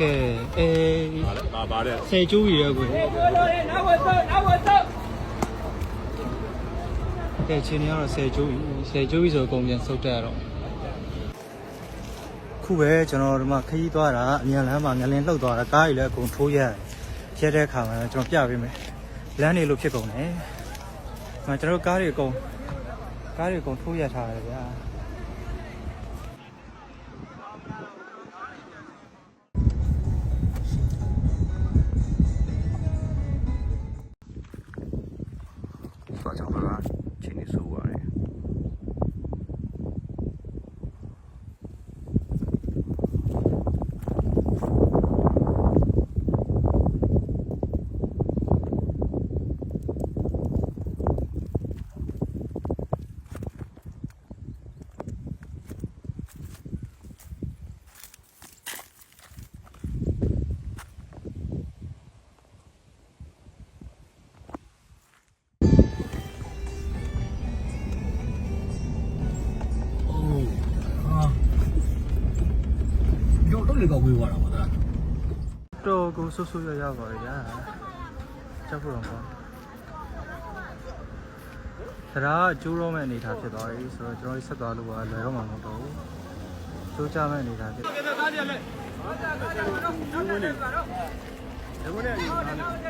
ကဲအေးပါလေပါပါတဲ့ဆယ်ကျိုးကြီးရဲ့ကိုကဲချင်းနေကတော့ဆယ်ကျိုးကြီးဆယ်ကျိုးကြီးဆိုအကုန်ပြန်ဆုတ်တက်ရတော့ခုပဲကျွန်တော်ဒီမှာခရီးသွားတာအမြန်လမ်းမှာငလင်းလှုပ်သွားတာကားကြီးလည်းအကုန်ထိုးရတယ်ရဲတဲ့ခါမှာကျွန်တော်ပြပေးမယ်လမ်းနေလို့ဖြစ်ကုန်တယ်ဒီမှာကျွန်တော်ကားတွေအကုန်ကားတွေအကုန်ထိုးရထားတယ်ဗျာ သွားချောင်းကချင်းနေ တယ်ရောတော့လေကောက်ဝေးသွားတာပါလားတော်ကိုဆူဆူရရပါရညာကြောက်ဖို့တော့ပေါ့ဒါကကျိုးတော့မဲ့အနေထားဖြစ်သွားပြီဆိုတော့ကျွန်တော်တို့ဆက်သွားလို့ကလွယ်တော့မှာမဟုတ်တော့ဘူးကျိုးကြမဲ့အနေထားဖြစ်တယ်